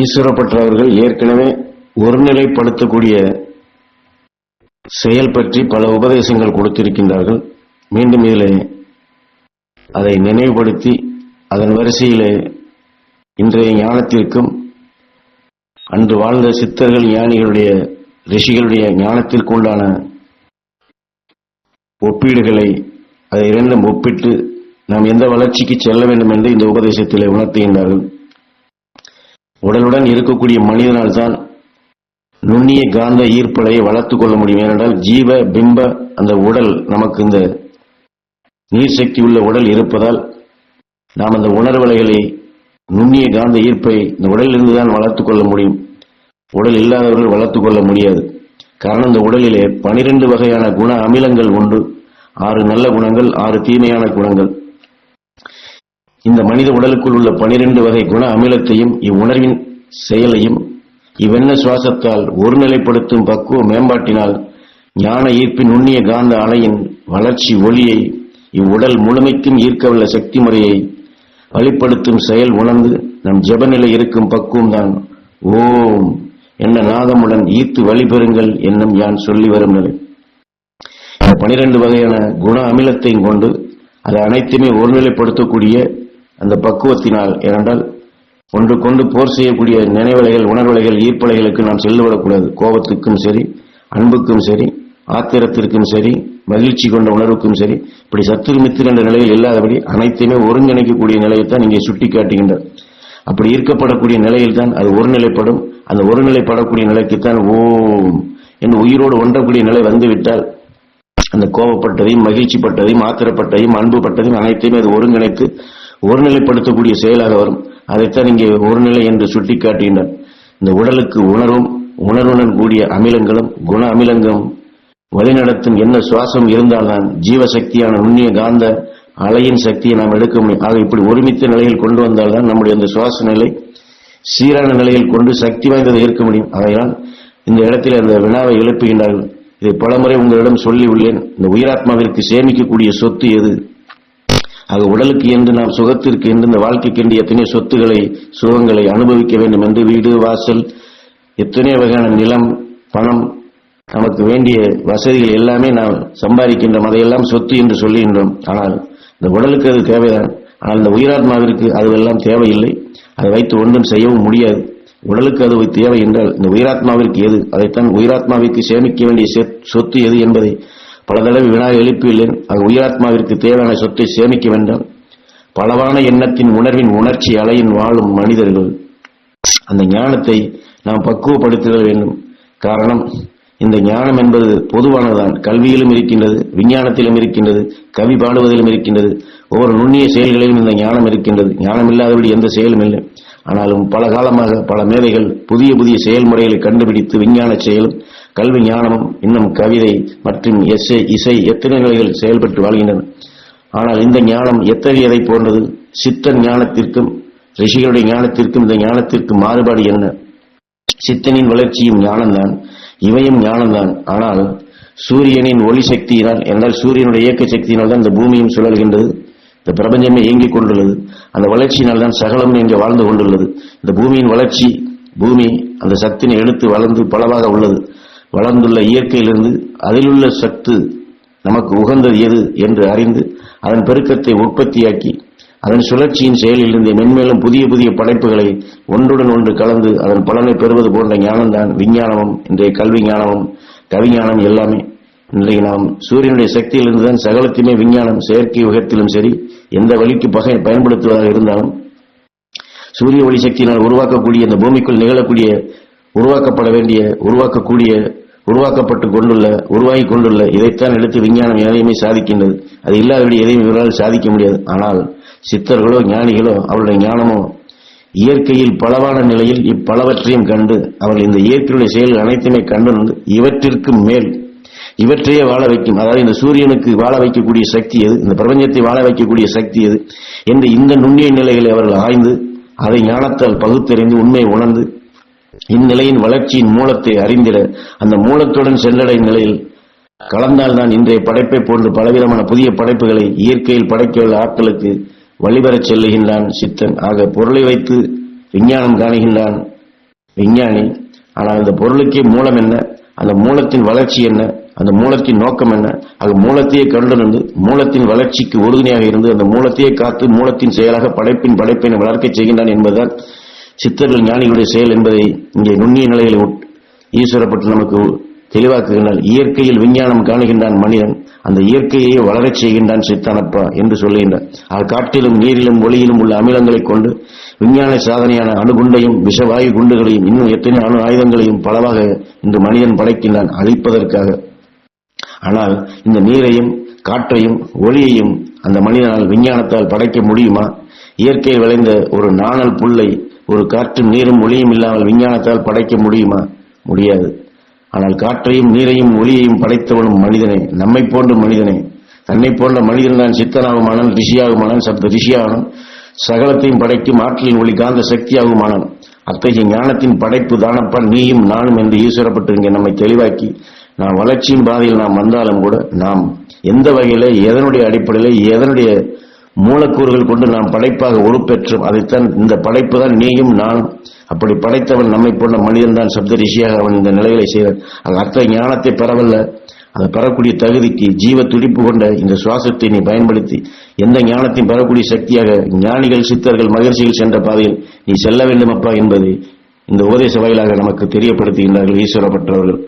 ஈஸ்வரப்பட்டவர்கள் ஏற்கனவே ஒருநிலைப்படுத்தக்கூடிய செயல் பற்றி பல உபதேசங்கள் கொடுத்திருக்கின்றார்கள். மீண்டும் இதிலே அதை நினைவுபடுத்தி அதன் வரிசையிலே இன்றைய ஞானத்திற்கும் அன்று வாழ்ந்த சித்தர்கள் ஞானிகளுடைய ரிஷிகளுடைய ஞானத்திற்கு உண்டான ஒப்பீடுகளை அதை இரண்டும் ஒப்பிட்டு நாம் எந்த வளர்ச்சிக்கு செல்ல வேண்டும் என்று இந்த உபதேசத்திலே உணர்த்துகின்றார்கள். உடலுடன் இருக்கக்கூடிய மனிதனால் தான் நுண்ணிய காந்த ஈர்ப்பலையை வளர்த்துக் கொள்ள முடியும். ஏனென்றால் ஜீவ பிம்ப அந்த உடல் நமக்கு இந்த நீர் சக்தி உள்ள உடல் இருப்பதால் நாம் அந்த உணர்வலைகளை நுண்ணிய காந்த ஈர்ப்பை இந்த உடலிலிருந்து தான் வளர்த்துக் கொள்ள முடியும். உடல் இல்லாதவர்கள் வளர்த்துக் கொள்ள முடியாது. காரணம் இந்த உடலிலே பனிரெண்டு வகையான குண அமிலங்கள் உண்டு. ஆறு நல்ல குணங்கள் ஆறு தீமையான குணங்கள். இந்த மனித உடலுக்குள் உள்ள பனிரெண்டு வகை குண அமிலத்தையும் இவ்வுணர்வின் செயலையும் இவ்வெண்ண சுவாசத்தால் ஒருநிலைப்படுத்தும் பக்குவ மேம்பாட்டினால் ஞான ஈர்ப்பின் நுண்ணிய காந்த அலையின் வளர்ச்சி ஒளியை இவ்வுடல் முழுமைக்கும் ஈர்க்கவுள்ள சக்தி முறையை வழிப்படுத்தும் செயல் உணர்ந்து நம் ஜெபநிலை இருக்கும் பக்குவம் தான் ஓம் என்ன நாதமுடன் ஈர்த்து வழிபெறுங்கள் என்னும் யான் சொல்லி வரும் நிலை. இந்த பனிரெண்டு வகையான குண அமிலத்தையும் கொண்டு அதை அனைத்துமே ஒருநிலைப்படுத்தக்கூடிய அந்த பக்குவத்தினால் ஏனென்றால் ஒன்று கொண்டு போர் செய்யக்கூடிய நினைவலைகள் உணர்வலைகள் ஈர்ப்பலைகளுக்கு நாம் செல்லுவிடக்கூடாது கோபத்துக்கும் சரி அன்புக்கும் சரி ஆத்திரத்திற்கும் சரி மகிழ்ச்சி கொண்ட உணர்வுக்கும் சரி இப்படி சத்துரு மித்திர என்ற நிலையில் இல்லாதபடி அனைத்தையுமே ஒருங்கிணைக்கக்கூடிய நிலையைத்தான் இங்கே சுட்டி காட்டுகின்றார் அப்படி ஈர்க்கப்படக்கூடிய நிலையில் தான் அது ஒருநிலைப்படும். அந்த ஒருநிலைப்படக்கூடிய நிலைக்குத்தான் ஓம் என்று உயிரோடு ஒன்றக்கூடிய நிலை வந்துவிட்டால் அந்த கோபப்பட்டதையும் மகிழ்ச்சிப்பட்டதையும் ஆத்திரப்பட்டதையும் அன்புப்பட்டதையும் அனைத்தையுமே அது ஒருங்கிணைத்து ஒருநிலைப்படுத்தக்கூடிய செயலாக வரும். அதைத்தான் இங்கே ஒருநிலை என்று சுட்டிக்காட்டினார். இந்த உடலுக்கு உணர்வும் உணர்வுடன் கூடிய அமிலங்களும் குண அமிலங்களும் வழிநடத்தும் என்ன சுவாசம் இருந்தால்தான் ஜீவசக்தியான நுண்ணிய காந்த அலையின் சக்தியை நாம் எடுக்க முடியும். ஆக இப்படி ஒருமித்த நிலையில் கொண்டு வந்தால்தான் நம்முடைய அந்த சுவாச நிலை சீரான நிலையில் கொண்டு சக்தி வாய்ந்ததை இருக்க முடியும். அதையால் இந்த இடத்தில் அந்த வினாவை எழுப்புகின்றார்கள். இதை பலமுறை உங்களிடம் சொல்லி உள்ளேன் இந்த உயிராத்மாவிற்கு சேமிக்கக்கூடிய சொத்து எது? ஆக உடலுக்கு என்று நாம் சுகத்திற்கு என்று இந்த வாழ்க்கைக்கு என்று எத்தனையோ சொத்துக்களை சுகங்களை அனுபவிக்க வேண்டும் என்று வீடு வாசல் எத்தனையோ வகையான நிலம் பணம் நமக்கு வேண்டிய வசதிகள் எல்லாமே நாம் சம்பாதிக்கின்றோம். அதையெல்லாம் சொத்து என்று சொல்லுகின்றோம். ஆனால் இந்த உடலுக்கு அது தேவைதான். ஆனால் இந்த உயிராத்மாவிற்கு அதுவெல்லாம் தேவையில்லை. அதை வைத்து ஒன்றும் செய்யவும் முடியாது. உடலுக்கு அது தேவை என்றால் இந்த உயிராத்மாவிற்கு எது? அதைத்தான் உயிராத்மாவிற்கு சேமிக்க வேண்டிய சொத்து எது என்பதை பல தடவை வினா எழுப்பியுள்ளேன் அது உயிராத்மாவிற்கு தேவையான சொத்தை சேமிக்க வேண்டாம். பலவான எண்ணத்தின் உணர்வின் உணர்ச்சி அலையின் வாழும் மனிதர்கள் அந்த ஞானத்தை நாம் பக்குவப்படுத்திட வேண்டும். காரணம் இந்த ஞானம் என்பது பொதுவானதுதான். கல்வியிலும் இருக்கின்றது விஞ்ஞானத்திலும் இருக்கின்றது கவி பாடுவதிலும் இருக்கின்றது. ஒவ்வொரு நுண்ணிய செயல்களிலும் இந்த ஞானம் இருக்கின்றது. ஞானம் இல்லாதபடி எந்த செயலும் இல்லை. ஆனாலும் பல காலமாக பல மேதைகள் புதிய புதிய செயல்முறைகளை கண்டுபிடித்து விஞ்ஞான செயலும் கல்வி ஞானமும் இன்னும் கவிதை மற்றும் எஸ்ஏ இசை எத்தனை நிலைகள் செயல்பட்டு வாழ்கின்றன? ஆனால் இந்த ஞானம் எத்தகையதை போன்றது? சித்தன் ஞானத்திற்கும் ரிஷிகளுடைய ஞானத்திற்கும் இந்த ஞானத்திற்கும் மாறுபாடு என்ன? சித்தனின் வளர்ச்சியும் ஞானம்தான் இவையும் ஞானம்தான். ஆனால் சூரியனின் ஒளி சக்தியினால் என்றால் சூரியனுடைய இயக்க சக்தியினால் தான் இந்த பூமியும் சுழல்கின்றது. இந்த பிரபஞ்சமே இயங்கிக் கொண்டுள்ளது. அந்த வளர்ச்சியினால் தான் சகலம் இங்கே வாழ்ந்து கொண்டுள்ளது. இந்த பூமியின் வளர்ச்சி பூமி அந்த சக்தினை எடுத்து வளர்ந்து பலவாக உள்ளது. வளர்ந்துள்ள இயற்கையிலிருந்து அதிலுள்ள சத்து நமக்கு உகந்தது எது என்று அறிந்து அதன் பெருக்கத்தை உற்பத்தியாக்கி அதன் சுழற்சியின் செயலிலிருந்து மென்மேலும் புதிய புதிய படைப்புகளை ஒன்றுடன் ஒன்று கலந்து அதன் பலனை பெறுவது போன்ற ஞானம்தான் விஞ்ஞானமும் இன்றைய கல்வி ஞானமும் கவிஞானம் எல்லாமே. இன்றைக்கு நாம் சூரியனுடைய சக்தியிலிருந்து தான் சகலத்தையுமே விஞ்ஞானம் செயற்கை உகத்திலும் சரி எந்த வழிக்கு பகை பயன்படுத்துவதாக இருந்தாலும் சூரிய ஒளி சக்தியினால் உருவாக்கக்கூடிய இந்த பூமிக்குள் நிகழக்கூடிய உருவாக்கப்பட வேண்டிய உருவாக்கக்கூடிய உருவாக்கப்பட்டு கொண்டுள்ள உருவாகி கொண்டுள்ள இதைத்தான் எடுத்து விஞ்ஞானம் எதையுமே சாதிக்கின்றது. அது இல்லாதபடி எதையும் இவரால் சாதிக்க முடியாது. ஆனால் சித்தர்களோ ஞானிகளோ அவருடைய ஞானமோ இயற்கையில் பலவான நிலையில் இப்பலவற்றையும் கண்டு அவர்கள் இந்த இயற்கையுடைய செயல்கள் அனைத்துமே கண்டு இவற்றிற்கு மேல் இவற்றையே வாழ வைக்கும். அதாவது இந்த சூரியனுக்கு வாழ வைக்கக்கூடிய சக்தி எது? இந்த பிரபஞ்சத்தை வாழ வைக்கக்கூடிய சக்தி எது? என்று இந்த நுண்ணிய நிலைகளை அவர்கள் ஆய்ந்து அதை ஞானத்தால் பகுத்தறிந்து உண்மையை உணர்ந்து இந்நிலையின் வளர்ச்சியின் மூலத்தை அறிந்திட அந்த மூலத்துடன் சென்றடை நிலையில் கலந்தால்தான் இன்றைய படைப்பை போன்று பலவிதமான புதிய படைப்புகளை இயற்கையில் படைக்கவுள்ள ஆட்களுக்கு வழிபெறச் செல்லுகின்றான் சித்தன். ஆக பொருளை வைத்து விஞ்ஞானம் காணுகின்றான் விஞ்ஞானி. ஆனால் அந்த பொருளுக்கே மூலம் என்ன? அந்த மூலத்தின் வளர்ச்சி என்ன? அந்த மூலத்தின் நோக்கம் என்ன? அது மூலத்தையே கண்டுணர்ந்து மூலத்தின் வளர்ச்சிக்கு உறுதுணையாக இருந்து அந்த மூலத்தையே காத்து மூலத்தின் செயலாக படைப்பின் படைப்பினை வளர்க்கச் செய்கின்றான் என்பதுதான் சித்தர்கள் ஞானிகளுடைய செயல் என்பதை இங்கே நுண்ணிய நிலையில் உட்- ஈஸ்வரப்பட்டு நமக்கு தெளிவாக்குகின்றான். இயற்கையில் விஞ்ஞானம் காணுகின்றான் மனிதன். அந்த இயற்கையை வளரச் செய்கின்றான் சித்தானப்பா என்று சொல்லுகின்றான் அது காற்றிலும் நீரிலும் ஒளியிலும் உள்ள அமிலங்களைக் கொண்டு விஞ்ஞான சாதனையான அணுகுண்டையும் விஷவாயு குண்டுகளையும் இன்னும் எத்தனை அணு ஆயுதங்களையும் பலவாக இந்த மனிதன் படைக்கின்றான் அழிப்பதற்காக. ஆனால் இந்த நீரையும் காற்றையும் ஒளியையும் அந்த மனிதனால் விஞ்ஞானத்தால் படைக்க முடியுமா? இயற்கையில் விளைந்த ஒரு நாணல் புல்லை ஒரு காற்றும் நீரும் ஒளியும் இல்லாமல் விஞ்ஞானத்தால் படைக்க முடியுமா? முடியாது. ஆனால் காற்றையும் நீரையும் ஒளியையும் படைத்தவனும் மனிதனே நம்மை போன்ற மனிதனே. தன்னை போன்ற மனிதன் தான் சித்தனாகுமானன் ரிஷியாகுமானன் சப்த ரிஷியாகணும் சகலத்தையும் படைக்கும் ஆற்றலின் ஒளி காந்த சக்தியாகுமானன். அத்தகைய ஞானத்தின் படைப்பு தானப்பா நீயும் நானும் என்று ஈஸ்வரப்பட்டு இங்கே நம்மை தெளிவாக்கி. நாம் வளர்ச்சியின் பாதையில் நாம் வந்தாலும் கூட நாம் எந்த வகையில் எதனுடைய அடிப்படையில் எதனுடைய மூலக்கூறுகள் கொண்டு நாம் படைப்பாக உருப்பெற்றோம். அதைத்தான் இந்த படைப்பு தான் நீயும் நானும். அப்படி படைத்தவன் நம்மை போன்ற மனிதன் தான் சப்த ரிஷியாக அவன் இந்த நிலைகளை செய்தான் அது அர்த்த ஞானத்தை பெறவல்ல. அதை பெறக்கூடிய தகுதிக்கு ஜீவ துடிப்பு கொண்ட இந்த சுவாசத்தை நீ பயன்படுத்தி எந்த ஞானத்தையும் பெறக்கூடிய சக்தியாக ஞானிகள் சித்தர்கள் மகிழ்ச்சிகள் சென்ற பாதையில் நீ செல்ல வேண்டும் அப்பா என்பது இந்த உபதேச வாயிலாக நமக்கு தெரியப்படுத்துகின்றார்கள் ஈஸ்வரப்பட்டவர்கள்.